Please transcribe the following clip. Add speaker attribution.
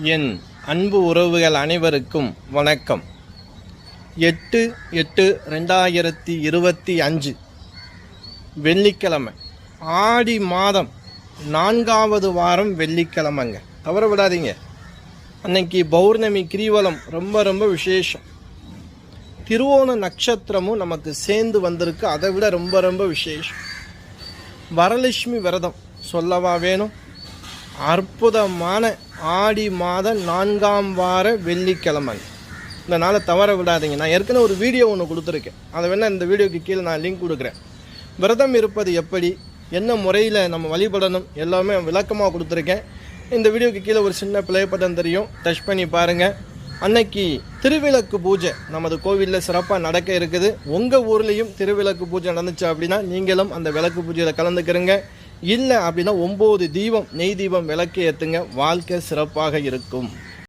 Speaker 1: என் அன்பு உறவுகள் அனைவருக்கும் வணக்கம். எட்டு எட்டு ரெண்டாயிரத்தி இருபத்தி அஞ்சு வெள்ளிக்கிழமை. ஆடி மாதம் நான்காவது வாரம் வெள்ளிக்கிழமைங்க. தவற விடாதீங்க. அன்னைக்கு பௌர்ணமி கிரிவலம் ரொம்ப ரொம்ப விசேஷம். திருவோண நட்சத்திரமும் நமக்கு சேர்ந்து வந்திருக்கு. அதை விட ரொம்ப ரொம்ப விசேஷம். வரலட்சுமி விரதம் சொல்லவா வேணும்? அற்புதமான ஆடி மாத நான்காம் வார வெள்ளிக்கிழமை. இந்த நாளை தவற விடாதீங்க. நான் ஏற்கனவே ஒரு வீடியோ ஒன்று கொடுத்துருக்கேன். அதை வேணால் இந்த வீடியோக்கு கீழே நான் லிங்க் கொடுக்குறேன். விரதம் இருப்பது எப்படி? என்ன முறையில் நம்ம வழிபடணும்? எல்லாமே விளக்கமாக கொடுத்துருக்கேன். இந்த வீடியோக்கு கீழே ஒரு சின்ன பிளே பட்டன் தெரியும். டச் பண்ணி பாருங்கள் அன்னைக்கு திருவிளக்கு பூஜை நமது கோவிலில் சிறப்பாக நடக்க இருக்குது. உங்கள் ஊர்லேயும் திருவிளக்கு பூஜை நடந்துச்சு அப்படின்னா நீங்களும் அந்த விளக்கு பூஜையில் கலந்துக்கிறங்க. இல்லை அப்படின்னா ஒம்பது தீபம் நெய் தீபம் விளக்கு ஏற்றுங்க வாழ்க்கை சிறப்பாக இருக்கும்.